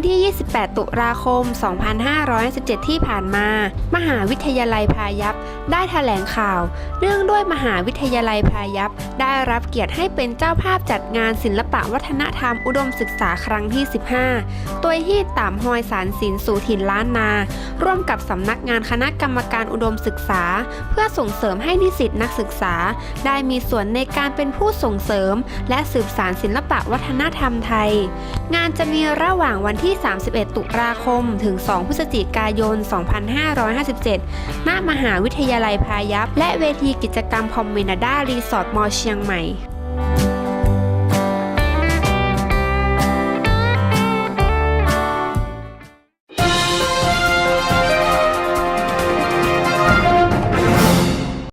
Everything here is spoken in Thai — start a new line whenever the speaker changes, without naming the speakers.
第一28ตุลาคม 2517 ที่ผ่านมา มหาวิทยาลัยพายัพได้แถลงข่าว เรื่องด้วยมหาวิทยาลัยพายัพได้รับเกียรติให้เป็นเจ้าภาพจัดงานศิลปะวัฒนธรรมอุดมศึกษาครั้งที่ 15โดยที่ตามหอยสารศิลสู่ถิ่นล้านนา ร่วมกับสำนักงานคณะกรรมการอุดมศึกษา เพื่อส่งเสริมให้นิสิตนักศึกษา ได้มีส่วนในการเป็นผู้ส่งเสริม และสืบสานศิลปะวัฒนธรรมไทย งานจะมีระหว่างวันที่3 31 ตุลาคม ถึง 2 พฤศจิกายน 2557 ณ มหาวิทยาลัยพายัพ และเวทีกิจกรรมคอมมินาดารีสอร์ทมอเชียงใหม่